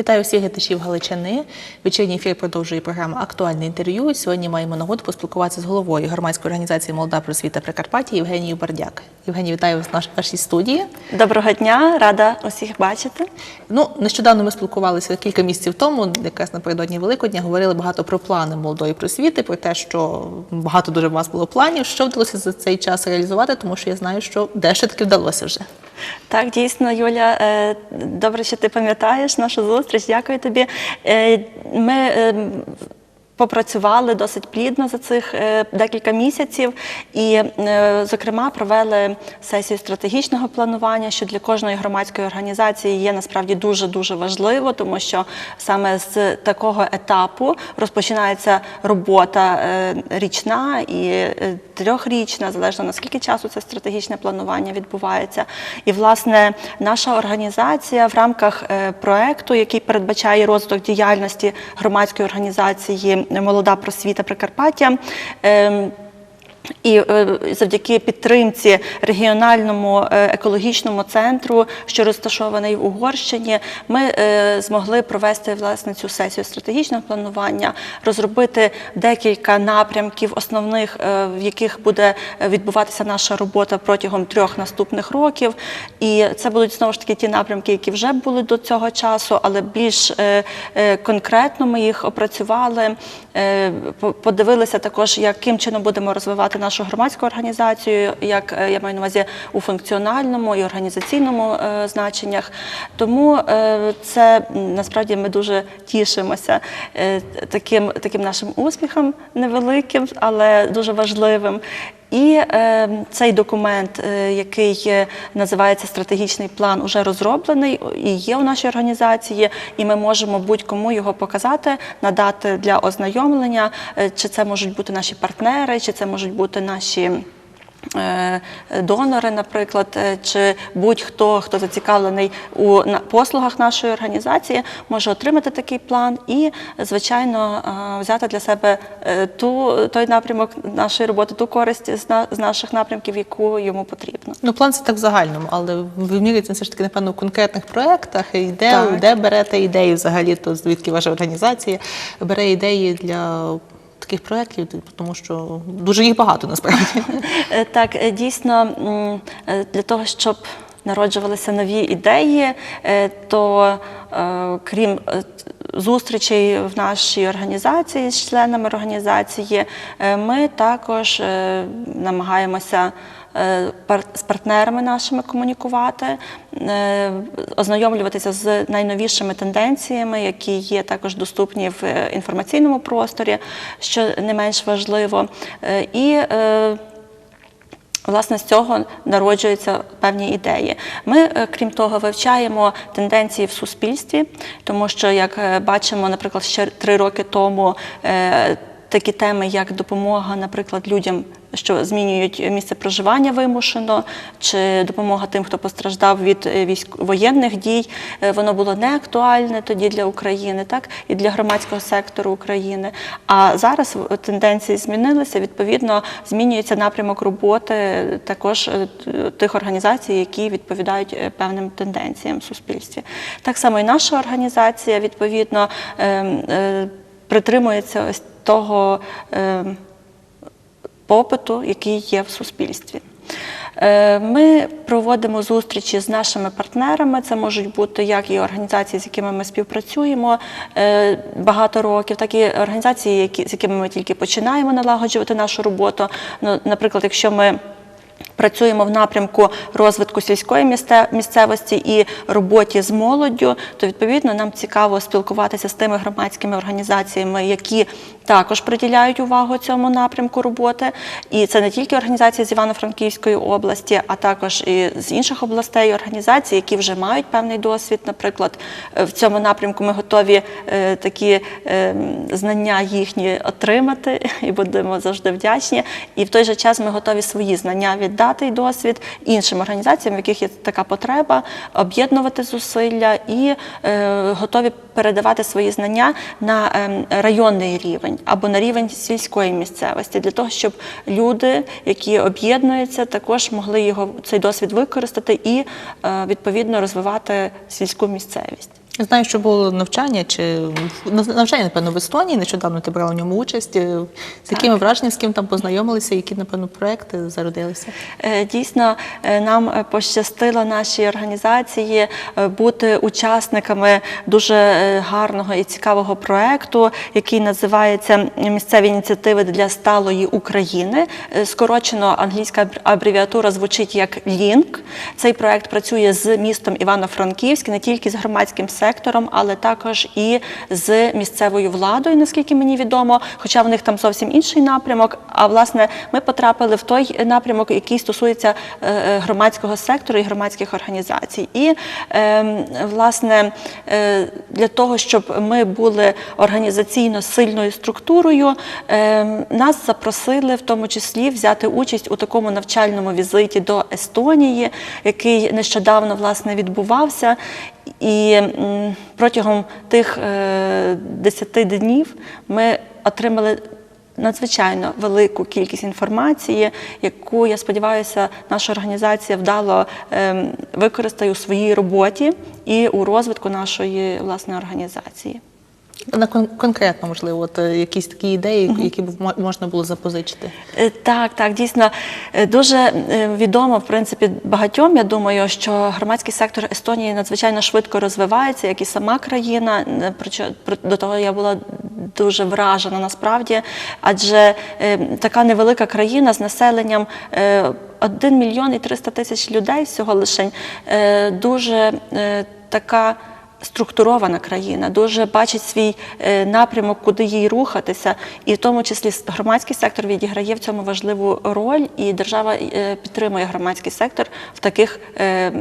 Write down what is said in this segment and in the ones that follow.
Вітаю всіх глядачів Галичини. Вечірній ефір продовжує програма Актуальне інтерв'ю. Сьогодні маємо нагоду поспілкуватися з головою громадської організації Молода просвіта Прикарпаття Євгенією Бардяк. Євгеній, вітаю вас в наш- вашій студії. Доброго дня, рада усіх бачити. Ну, нещодавно ми спілкувалися кілька місяців тому, якраз напередодні Великодня, говорили багато про плани молодої просвіти, про те, що багато дуже у вас було планів. Що вдалося за цей час реалізувати, тому що я знаю, що дещо таки вдалося вже. Так, дійсно, Юля, е, добре, що ти пам'ятаєш нашу зустріч. Дякую тобі. Е, Ми е, попрацювали досить плідно за цих е, декілька місяців, і, е, зокрема, провели сесію стратегічного планування, що для кожної громадської організації є насправді дуже дуже важливо, тому що саме з такого етапу розпочинається робота е, річна і трьохрічна, залежно наскільки часу це стратегічне планування відбувається. І власне наша організація в рамках проекту, який передбачає розвиток діяльності громадської організації Молода просвіта Прикарпаття. І е, завдяки підтримці регіональному е, екологічному центру, що розташований в Угорщині, ми е, змогли провести власне цю сесію стратегічного планування, розробити декілька напрямків основних, в яких буде відбуватися наша робота протягом трьох наступних років. І це будуть знову ж таки ті напрямки, які вже були до цього часу, але більш конкретно ми їх опрацювали. Подивилися також, яким чином будемо розвивати нашу громадську організацію, як е, я маю на увазі у функціональному і організаційному е, значеннях. Тому е, це насправді ми дуже тішимося таким, таким нашим успіхом невеликим, але дуже важливим. І е, цей документ, е, який е, називається стратегічний план, уже розроблений і є у нашій організації, і ми можемо будь-кому його показати, надати для ознайомлення. Е, Чи це можуть бути наші партнери, чи це можуть бути наші. Е, Донори, наприклад, е, чи будь-хто, хто зацікавлений у послугах нашої організації, може отримати такий план і, звичайно, е, взяти для себе ту той напрямок нашої роботи, ту користь з наших напрямків, яку йому потрібно. Ну, план це так в загальному, але вимірюється все ж таки, напевно, в конкретних проєктах. І де, де берете ідеї взагалі, то звідки ваша організація бере ідеї для таких проєктів, тому що дуже їх багато насправді. Е, Так, е, дійсно, е, для того, щоб народжувалися нові ідеї, то крім зустрічей в нашій організації з членами організації, ми також намагаємося. Е, З партнерами нашими комунікувати, е, ознайомлюватися з найновішими тенденціями, які є також доступні в е, інформаційному просторі, що не менш важливо. І Власне, з цього народжуються певні ідеї. Ми, крім того, вивчаємо тенденції в суспільстві, тому що, як бачимо, наприклад, ще три роки тому такі теми, як допомога, наприклад, людям, що змінюють місце проживання вимушено, чи допомога тим, хто постраждав від е, воєнних дій, е, воно було не актуальне тоді для України, так і для громадського сектору України. А зараз тенденції змінилися. Відповідно, змінюється напрямок роботи також е, тих організацій, які відповідають певним тенденціям в суспільстві. Так само і наша організація відповідно е, е, притримується ось того. Попиту, який є в суспільстві. Е, Ми проводимо зустрічі з нашими партнерами. Це можуть бути як і організації, з якими ми співпрацюємо е, багато років, так і організації, з якими ми тільки починаємо налагоджувати нашу роботу. Ну, наприклад, якщо ми Працюємо в напрямку розвитку сільської місцевості і роботі з молоддю, то відповідно нам цікаво спілкуватися з тими громадськими організаціями, які також приділяють увагу цьому напрямку роботи. І це не тільки організації з Івано-Франківської області, а також і з інших областей організацій, які вже мають певний досвід. Наприклад, е, в цьому напрямку ми готові е, такі е, знання їхні отримати і будемо завжди вдячні. І в той же час ми готові свої знання віддати і досвід іншим організаціям, в яких є така потреба, об'єднувати зусилля і готові передавати свої знання на ем, районний рівень або на рівень сільської місцевості, для того, щоб люди, які об'єднуються, також могли його цей досвід використати і е, відповідно розвивати сільську місцевість. Я знаю, що було навчання чи навчання, напевно, в Естонії. Нещодавно ти брала в ньому участь. Е, З якими враженнями, з ким там познайомилися, які, напевно, проекти зародилися? Е, Дійсно, е, нам пощастило нашій організації бути учасниками дуже гарного і цікавого проекту, який називається Місцеві ініціативи для сталої України. Скорочено англійська абревіатура звучить як ЛІНК. Цей проект працює з містом Івано-Франківськ, не тільки з громадським сектором, але також і з місцевою владою, наскільки мені відомо. Хоча в них там зовсім інший напрямок. А власне, ми потрапили в той напрямок, який стосується е, е, громадського сектору і громадських організацій. І е, власне е, для того, щоб ми були організаційно сильною структурою, е, нас запросили в тому числі взяти участь у такому навчальному візиті до Естонії, який нещодавно власне відбувався. І протягом тих е, 10 днів ми отримали надзвичайно велику кількість інформації, яку я сподіваюся, наша організація вдало ем, використає у своїй роботі і у розвитку нашої власне організації. На кон- конкретно, можливо, от е, якісь такі ідеї, які б мо- можна було запозичити. Е, Так, так, дійсно Е, дуже відомо, в принципі, багатьом. Я думаю, що громадський сектор Естонії надзвичайно швидко розвивається, як і сама країна. До того я була дуже вражена насправді, адже така невелика країна з населенням. е, 1 мільйон і 300 тисяч людей всього лише дуже така структурована країна, дуже бачить свій е, напрямок, куди їй рухатися, і в тому числі громадський сектор відіграє в цьому важливу роль, і держава е, підтримує громадський сектор в таких. е,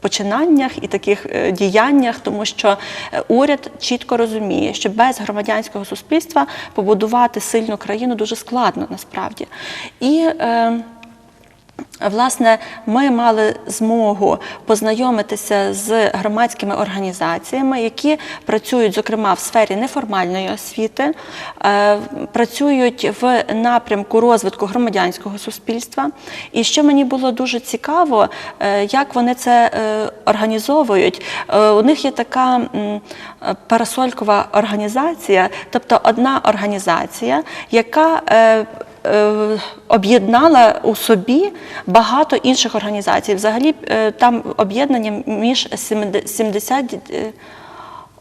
Починаннях і таких діяннях, тому що уряд чітко розуміє, що без громадянського суспільства побудувати сильну країну дуже складно насправді. І е, Власне, ми мали змогу познайомитися з громадськими організаціями, які працюють, зокрема, в сфері неформальної освіти, е, працюють в напрямку розвитку громадянського суспільства. І що мені було дуже цікаво, е, як вони це е, організовують. У них є така парасолькова організація, тобто одна організація, яка об'єднала у собі багато інших організацій. Взагалі е, там об'єднання між 70,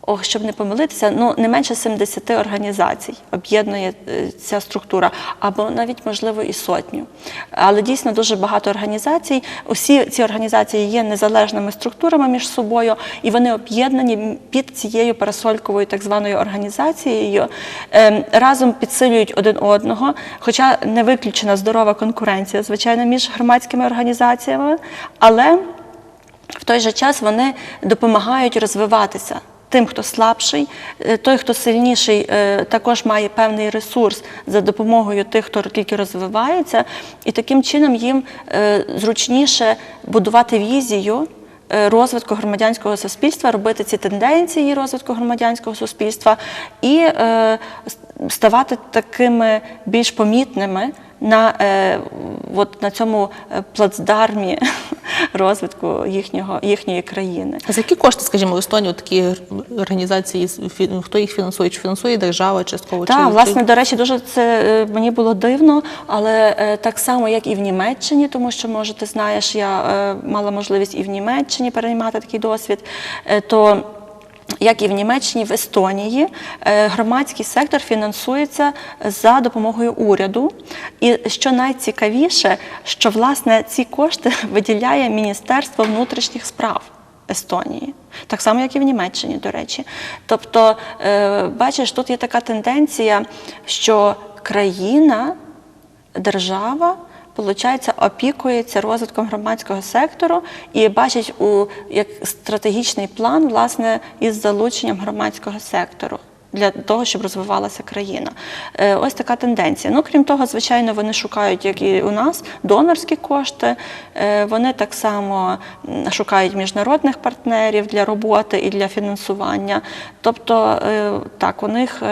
Ох, щоб не помилитися, ну не менше 70 організацій об'єднує е, ця структура, або навіть можливо і сотню. Але дійсно дуже багато організацій. Усі ці організації є незалежними структурами між собою, і вони об'єднані під цією парасольковою так званою організацією, ем, разом підсилюють один одного. Хоча не виключена здорова конкуренція, звичайно, між громадськими організаціями, але в той же час вони допомагають розвиватися. Тим, хто слабший, Е, той, хто сильніший, е, також має певний ресурс за допомогою тих, хто тільки розвивається, і таким чином їм е, зручніше будувати візію розвитку громадянського суспільства, робити ці тенденції розвитку громадянського суспільства і ставати такими більш помітними на, е, от, на цьому е, плацдармі розвитку їхнього, їхньої країни. А за які кошти, скажімо, в Естонії такі організації, хто їх фінансує? Чи фінансує держава частково? Так, чи, власне, до речі, дуже це е, мені було дивно, але е, так само, як і в Німеччині, тому що, може, ти знаєш, я е, мала можливість і в Німеччині переймати такий досвід, е, то як і в Німеччині, в Естонії е, громадський сектор фінансується за допомогою уряду. І що найцікавіше, що власне ці кошти виділяє Міністерство внутрішніх справ. Естонії, так само, як і в Німеччині, до речі. Тобто, е, бачиш, тут є така тенденція, що країна, держава, Получається, опікується розвитком громадського сектору і бачить у як стратегічний план власне із залученням громадського сектору для того, щоб розвивалася країна. Е, Ось така тенденція. Ну, крім того, звичайно, вони шукають, як і у нас, донорські кошти. Е, Вони так само шукають міжнародних партнерів для роботи і для фінансування. Тобто, е, так, у них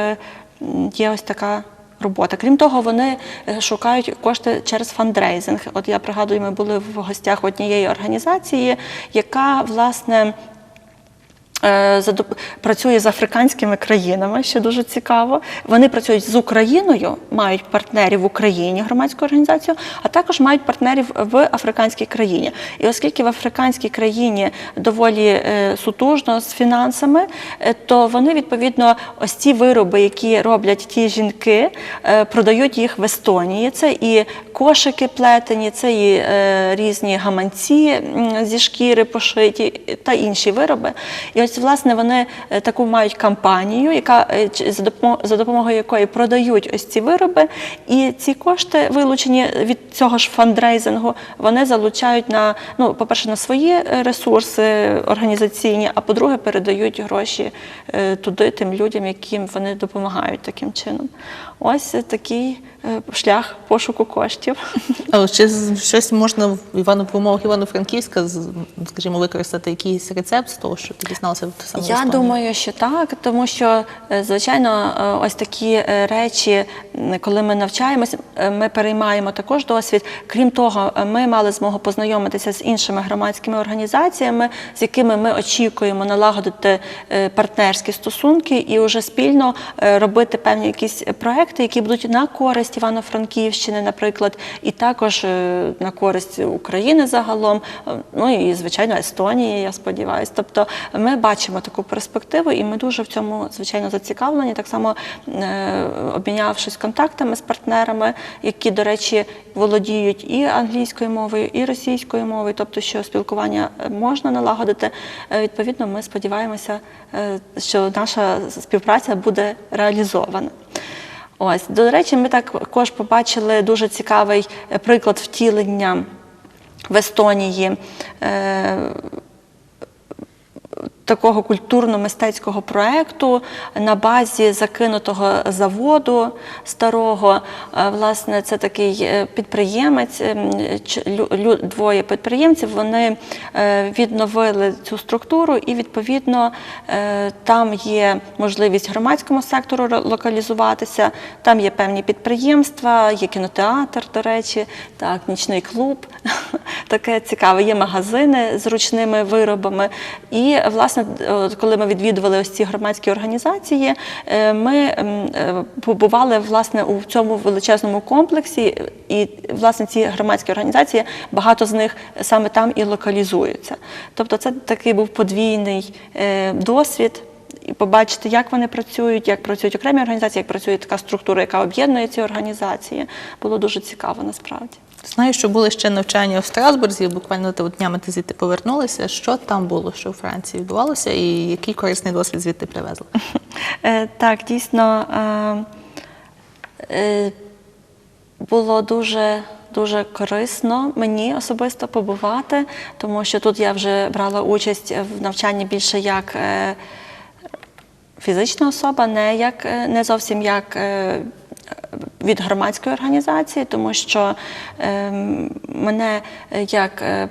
є ось така робота. Крім того, вони е, шукають кошти через фандрейзинг. От я пригадую, ми були в гостях однієї організації, яка власне. Е, працює з африканськими країнами, що дуже цікаво. Вони працюють з Україною, мають партнерів в Україні, громадську організацію, а також мають партнерів в африканській країні. І оскільки в африканській країні доволі е, сутужно з фінансами, е, то вони відповідно ось ці вироби, які роблять ті жінки, продають їх в Естонії. Це і кошики плетені, це і різні гаманці зі шкіри пошиті та інші вироби. І ось власне вони е, таку мають кампанію, яка е, за допомо- за допомогою якої продають ось ці вироби, і ці кошти, вилучені від цього ж фандрейзингу, вони залучають на ну, по-перше, на свої е, ресурси організаційні, а по-друге, передають гроші туди тим людям, яким вони допомагають таким чином. Ось такий шлях пошуку коштів. А Чи щось можна в Івано в Івано-Франківська, скажімо, використати якийсь рецепт з того, що ти дізналася в саме Я думаю, що так, тому що е, звичайно, е, ось такі е, речі, коли ми навчаємося, е, ми переймаємо також досвід. Крім того, е, ми мали змогу познайомитися з іншими громадськими організаціями, з якими ми очікуємо налагодити е, партнерські стосунки і вже спільно е, робити певні якісь проекти, які будуть на користь Івано-Франківщини, наприклад, і також е, на користь України загалом. е, Ну і звичайно Естонії, я сподіваюся. Тобто ми бачимо таку перспективу, і ми дуже в цьому звичайно зацікавлені. Так само е, обмінявшись контактами з партнерами, які, до речі, володіють і англійською мовою, і російською мовою, тобто, що спілкування можна налагодити. Відповідно, ми сподіваємося, що наша співпраця буде реалізована. Ось, до речі, ми також побачили дуже цікавий е, приклад втілення в Естонії. е, Такого культурно-мистецького проєкту на базі закинутого заводу старого. Е, Власне, це такий е, підприємець, ем, двоє підприємців. Вони е, відновили цю структуру, і відповідно там є можливість громадському сектору локалізуватися. Там є певні підприємства, є кінотеатр, до речі, так, нічний клуб. Таке цікаве. Є магазини з ручними виробами. І власне, от коли ми відвідували ось ці громадські організації, е, ми е, побували власне у цьому величезному комплексі, і власне ці громадські організації багато з них саме там і локалізуються. Тобто, це такий був подвійний е, досвід. І побачити, як вони працюють, як працюють окремі організації, як працює така структура, яка об'єднує ці організації, було дуже цікаво насправді. Знаю, що були ще навчання в Страсбурзі, буквально днями ти звідти повернулися. Що там було, що у Франції відбувалося, і який корисний досвід звідти привезли? Е, Так, дійсно е, е, було дуже. Дуже корисно мені особисто побувати, тому що тут я вже брала участь в навчанні більше як фізична особа, не як не зовсім як від громадської організації, тому що е, мене як е,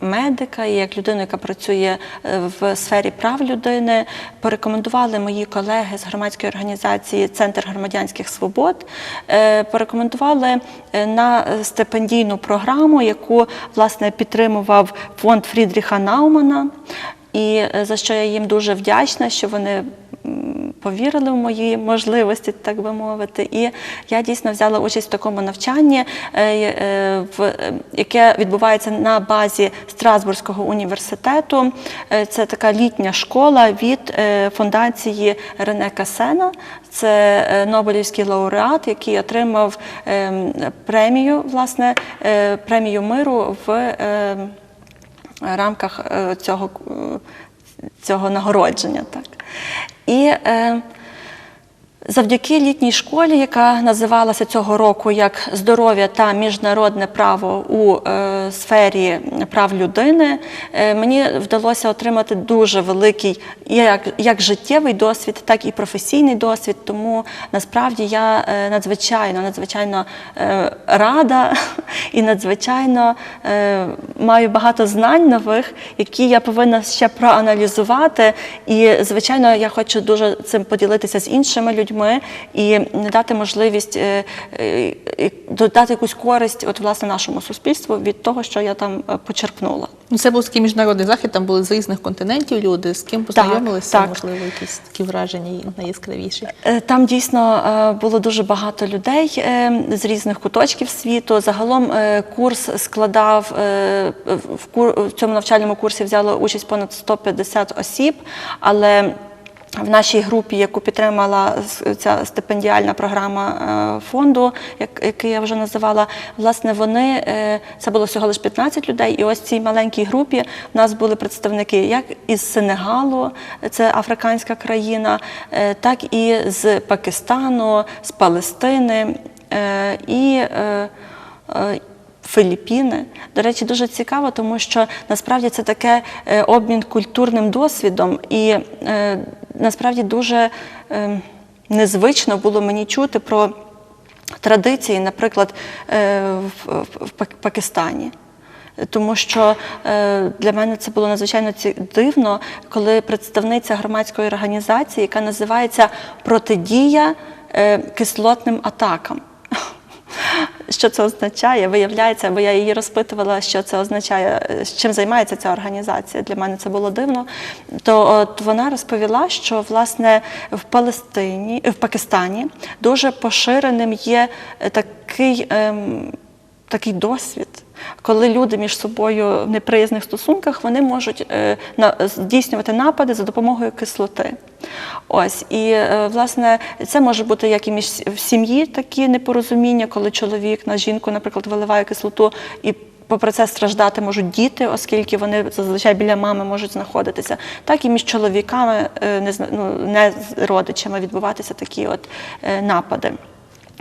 медика і як людину, яка працює е, в сфері прав людини, порекомендували мої колеги з громадської організації Центр громадянських свобод, е, порекомендували на стипендійну програму, яку власне підтримував фонд Фрідріха Наумана. І за що я їм дуже вдячна, що вони повірили в мої можливості, так би мовити. І я дійсно взяла участь в такому навчанні, е, е, е, яке відбувається на базі Страсбурзького університету. Це така літня школа від фундації Рене Касена. Це Нобелівський лауреат, який отримав ем, премію, власне, премію миру в. ем, рамках цього, цього нагородження. Так. І е, завдяки літній школі, яка називалася цього року як здоров'я та міжнародне право у е, сфері прав людини, е, мені вдалося отримати дуже великий як, як життєвий досвід, так і професійний досвід. Тому насправді я е, надзвичайно, надзвичайно рада і надзвичайно маю багато знань нових, які я повинна ще проаналізувати. І, звичайно, я хочу дуже цим поділитися з іншими людьми і дати можливість е, е, додати якусь користь от, власне, нашому суспільству від того, що я там е, почерпнула. Ну, це був такий міжнародний захід, там були з різних континентів люди, з ким познайомилися, так. можливо, якісь такі враження найяскравіші. Там дійсно було дуже багато людей з різних куточків світу. Загалом курс складав в цьому навчальному курсі взяло участь понад 150 осіб, але в нашій групі, яку підтримала ця стипендіальна програма е, фонду, який я вже називала, власне, вони це було всього лише 15 людей. І ось в цій маленькій групі в нас були представники як із Сенегалу, це африканська країна, е, так і з Пакистану, з Палестини е, і. Філіппіни. До речі, дуже цікаво, тому що насправді це таке е, обмін культурним досвідом, і е, насправді дуже е, незвично було мені чути про традиції, наприклад, в, в- Пакистані. Тому що для мене це було надзвичайно дивно, коли представниця громадської організації, яка називається Протидія кислотним атакам. Що це означає? Виявляється, бо я її розпитувала, що це означає, чим займається ця організація. Для мене це було дивно. То от вона розповіла, що власне в Палестині, в Пакистані дуже поширеним є такий. Ем, такий досвід, коли люди між собою в неприязних стосунках вони можуть е, здійснювати напади за допомогою кислоти. Ось і е, власне це може бути як і між в сім'ї такі непорозуміння, коли чоловік на жінку, наприклад, виливає кислоту і. Попри це страждати можуть діти, оскільки вони зазвичай біля мами можуть знаходитися, так і між чоловіками, е, не, ну, не з родичами відбуватися такі от напади.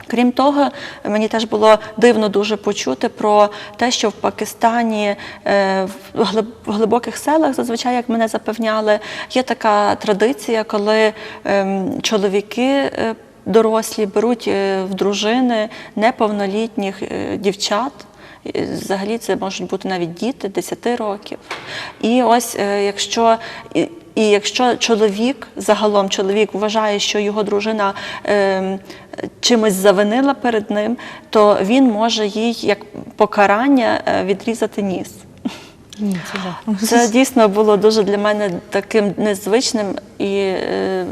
Крім того, мені теж було дивно дуже почути про те, що в Пакистані е, в глибоких селах, зазвичай, як мене запевняли, є така традиція, коли ем, чоловіки. е, Дорослі беруть е, в дружини неповнолітніх дівчат. Взагалі це можуть бути навіть діти 10 років. І ось якщо і, якщо чоловік, загалом чоловік вважає, що його дружина е, чимось завинила перед ним, то він може їй як покарання е, відрізати ніс. Це дійсно було дуже для мене таким незвичним і е,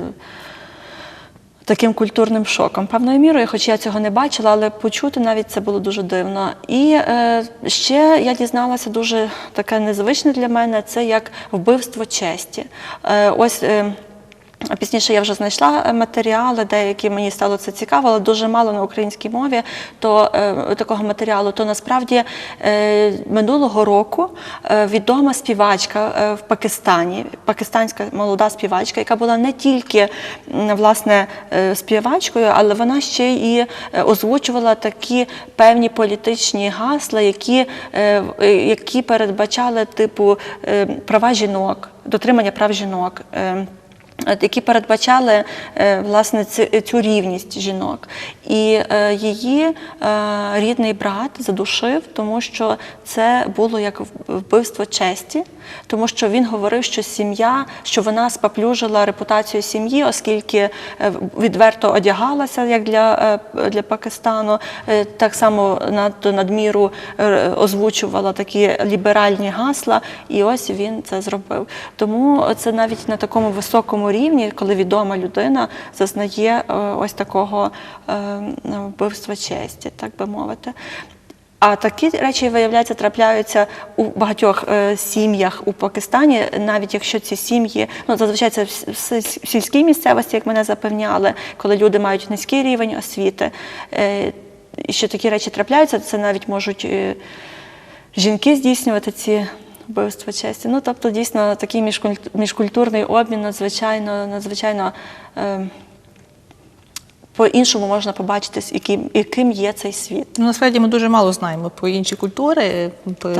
таким культурним шоком. Певною мірою, хоч я цього не бачила, але почути навіть це було дуже дивно. І е, ще я дізналася дуже таке незвичне для мене це як вбивство честі. Е, ось е, Пізніше я вже знайшла е, матеріали, деякі мені стало це цікаво, але дуже мало на українській мові то, е, такого матеріалу. То насправді е, минулого року е, відома співачка е, в Пакистані, пакистанська молода співачка, яка була не тільки власне е, співачкою, але вона ще і озвучувала такі певні політичні гасла, які, е, які передбачали типу е, права жінок, дотримання прав жінок. е, які передбачали е, власне цю, рівність жінок. І е, її е, рідний брат задушив, тому що це було як вбивство честі, тому що він говорив, що сім'я, що вона спаплюжила репутацію сім'ї, оскільки відверто одягалася, як для, для Пакистану, так само надто надміру озвучувала такі ліберальні гасла, і ось він це зробив. Тому це навіть на такому високому рівні, коли відома людина зазнає е, ось такого е, вбивства честі, так би мовити. А такі речі, виявляється, трапляються у багатьох е, сім'ях у Пакистані, навіть якщо ці сім'ї, ну зазвичай це в сільській місцевості, як мене запевняли, коли люди мають низький рівень освіти. Е, що такі речі трапляються, це навіть можуть е, жінки здійснювати ці вбивства честі. Ну, тобто, дійсно, такий міжкуль- міжкультурний обмін надзвичайно, надзвичайно е, по-іншому можна побачити, яким, яким є цей світ. Ну, насправді ми дуже мало знаємо про інші культури, про,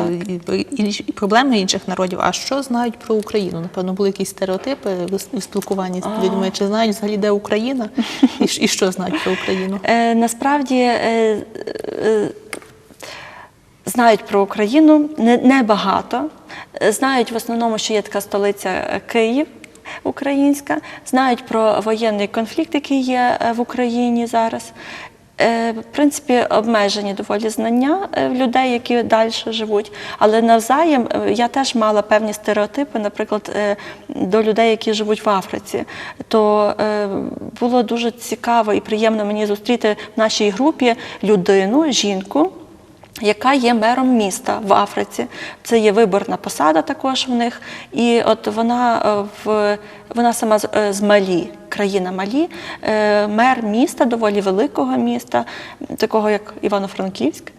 інші- проблеми інших народів. А що знають про Україну? Напевно, були якісь стереотипи в- спілкуванні з людьми. Чи знають взагалі, де Україна? І, і що знають про Україну? Е, насправді е, е, знають про Україну небагато. Е, Знають в основному, що є така столиця е, Київ. Українська, знають про воєнний конфлікт, який є е, в Україні зараз. Е, В принципі, обмежені доволі знання людей, які далі живуть. Але навзаєм я теж мала певні стереотипи, наприклад, до людей, які живуть в Африці. То було дуже цікаво і приємно мені зустріти в нашій групі людину, жінку. Яка є мером міста в Африці? Це є виборна посада також в них. І от вона е, в вона сама з, е, Малі, країна Малі, е, мер міста, доволі великого міста, такого як Івано-Франківськ.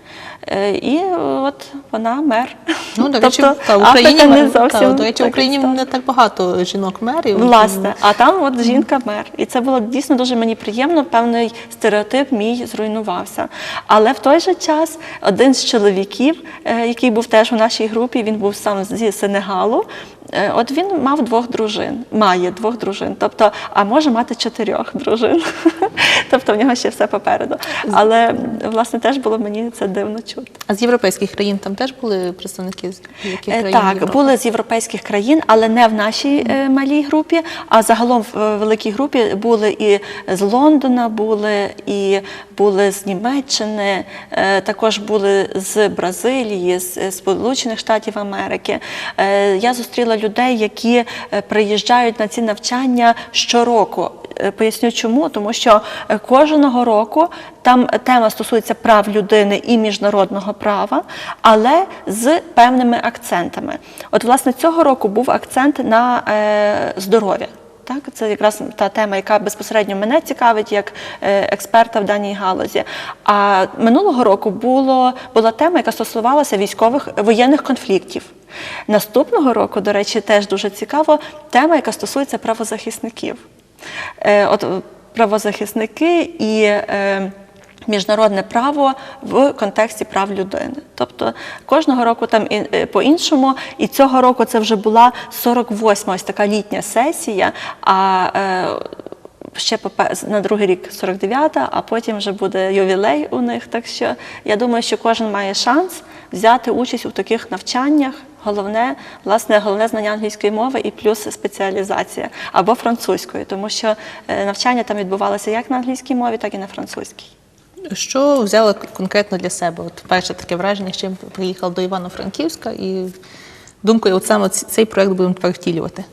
Е, І от вона мер. Ну, до речі, Тобто та, в Україні, Африка не та, до речі, в так Україні відстала. не так багато жінок-мерів. Власне, а там от жінка мер. І це було дійсно дуже мені приємно. Певний стереотип мій зруйнувався. Але в той же час один з чоловіків, е, який був теж у нашій групі, він був сам зі Сенегалу. Е, От він мав двох дружин, має двох дружин, тобто, а може мати чотирьох дружин. тобто в нього ще все попереду. Але власне теж було мені це дивно чути. А з європейських країн там теж були представники з яких Е, країн Так, Європи? були з європейських країн, але не в нашій е, малій групі. А загалом в великій групі були і з Лондона, були і були з Німеччини, також були з Бразилії, з Сполучених Штатів Америки. Я зустріла людей, які е, приїжджають на ці навчання щороку. Е, Поясню чому, тому що е, кожного року там тема стосується прав людини і міжнародного права, але з певними акцентами. От, власне, цього року був акцент на здоров'я. Так, це якраз та тема, яка безпосередньо мене цікавить як е, експерта в даній галузі. А минулого року було, була тема, яка стосувалася військових воєнних конфліктів. Наступного року, до речі, теж дуже цікаво тема, яка стосується правозахисників. Е, от правозахисники і е, міжнародне право в контексті прав людини. Тобто кожного року там і- е, по-іншому, і цього року це вже була 48-ма ось така літня сесія. А е, ще на другий рік 49-та, а потім вже буде ювілей у них. Так що я думаю, що кожен має шанс взяти участь у таких навчаннях. Головне, власне, головне знання англійської мови і плюс спеціалізація або французької, тому що е, навчання там відбувалося як на англійській мові, так і на французькій. Що взяла конкретно для себе? От перше таке враження, з чим приїхав до Івано-Франківська, і думкою, от саме цей проект будемо тепер втілювати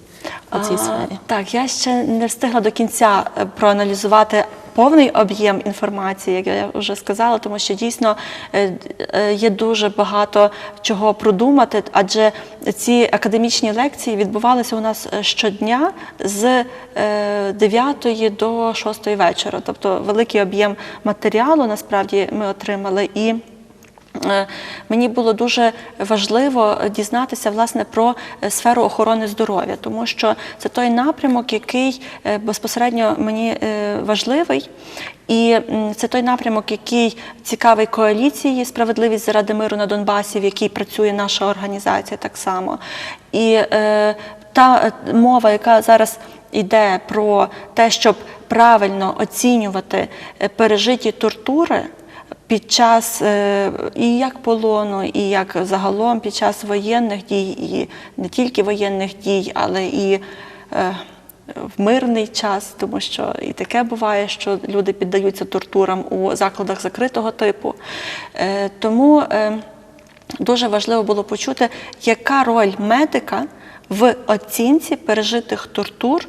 у цій сфері. Так, я ще не встигла до кінця е, проаналізувати повний об'єм інформації, як я вже сказала, тому що дійсно е, е, є дуже багато чого продумати, адже ці академічні лекції відбувалися у нас щодня з е, 9 до 6 вечора. Тобто великий об'єм матеріалу насправді ми отримали і. Е, Мені було дуже важливо дізнатися власне про е, сферу охорони здоров'я, тому що це той напрямок, який е, безпосередньо мені важливий, і це той напрямок, який цікавий коаліції Справедливість заради миру на Донбасі, в якій працює наша організація так само. І е, та мова, яка зараз йде про те, щоб правильно оцінювати пережиті тортури під час е, і як полону, і як загалом під час воєнних дій, і не тільки воєнних дій, але і е, в мирний час, тому що і таке буває, що люди піддаються тортурам у закладах закритого типу. Е, Тому дуже важливо було почути, яка роль медика в оцінці пережитих тортур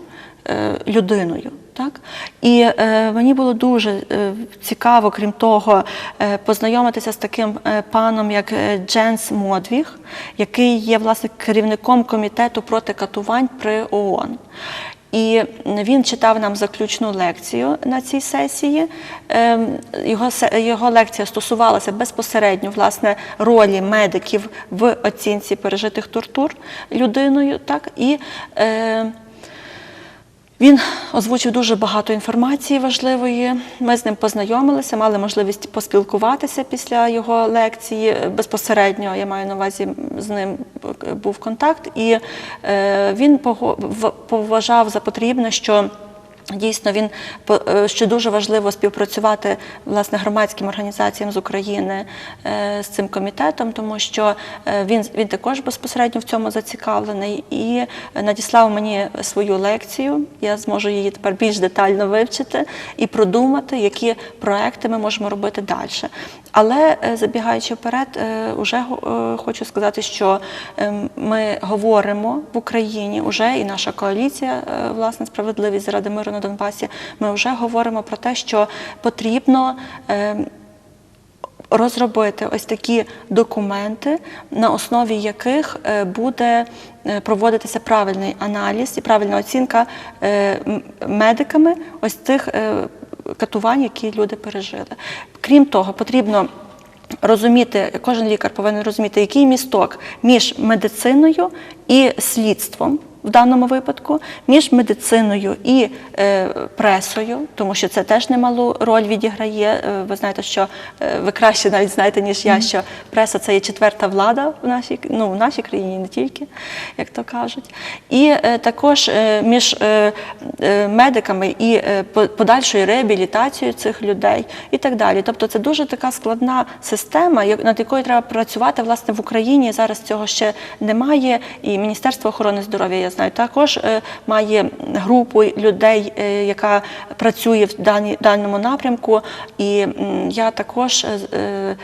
людиною. Так? І е, мені було дуже е, цікаво, крім того, е, познайомитися з таким е, паном, як е, Дженс Модвіг, який є власне керівником комітету проти катувань при ООН. І він читав нам заключну лекцію на цій сесії. Ем, Його, його лекція стосувалася безпосередньо власне ролі медиків в оцінці пережитих тортур людиною. Так? І е, він озвучив дуже багато інформації важливої. Ми з ним познайомилися, мали можливість поспілкуватися після його лекції. Безпосередньо я маю на увазі з ним був контакт, і е, він поважав за потрібне, що Дійсно, він е, що дуже важливо співпрацювати власне громадським організаціям з України е, з цим комітетом, тому що е, він він також безпосередньо в цьому зацікавлений і надіслав мені свою лекцію. Я зможу її тепер більш детально вивчити і продумати, які проекти ми можемо робити далі. Але забігаючи вперед, е, уже го- е, хочу сказати, що ем, ми говоримо в Україні уже і наша коаліція, власне, справедливість заради миру на Донбасі. Ми вже говоримо про те, що потрібно. ем, Розробити ось такі документи, на основі яких е, буде е, проводитися правильний аналіз і правильна оцінка е, медиками ось цих е, катувань, які люди пережили. Крім того, потрібно розуміти, кожен лікар повинен розуміти, який місток між медициною і слідством. В даному випадку між медициною і е, пресою, тому що це теж немалу роль відіграє. Е, ви знаєте, що е, ви краще навіть знаєте, ніж я, що преса це є четверта влада в нашій ну, в нашій країні, не тільки, як то кажуть. І е, також е, між е, е, медиками і е, подальшою реабілітацією цих людей і так далі. Тобто це дуже така складна система, над якою треба працювати власне в Україні. Зараз цього ще немає. І Міністерство охорони здоров'я, я знаю, також е, має групу людей, е, яка працює в даному напрямку. І я також е,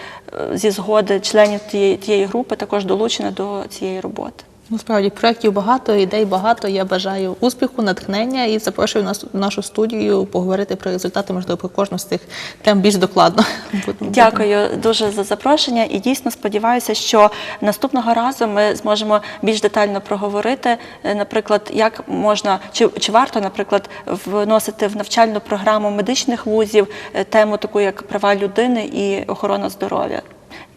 зі згоди членів тієї групи також долучена до цієї роботи. Ну, справді проєктів багато, ідей багато. Я бажаю успіху, натхнення і запрошую нас в нашу студію поговорити про результати, можливо, про кожну з цих тем більш докладно. Дякую дуже за запрошення і дійсно сподіваюся, що наступного разу ми зможемо більш детально проговорити, е, наприклад, як можна чи, чи варто, наприклад, вносити в навчальну програму медичних вузів е, тему таку як права людини і охорона здоров'я.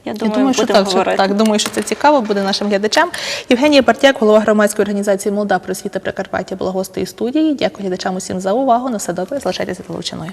Я Я думаю, думаю, що так, що, так, думаю, що це цікаво буде нашим глядачам. Євгенія Партяк, голова громадської організації Молода просвіта Прикарпаття, була гостею студії. Дякую глядачам усім за увагу. На все добре, залишайтеся телевичиною.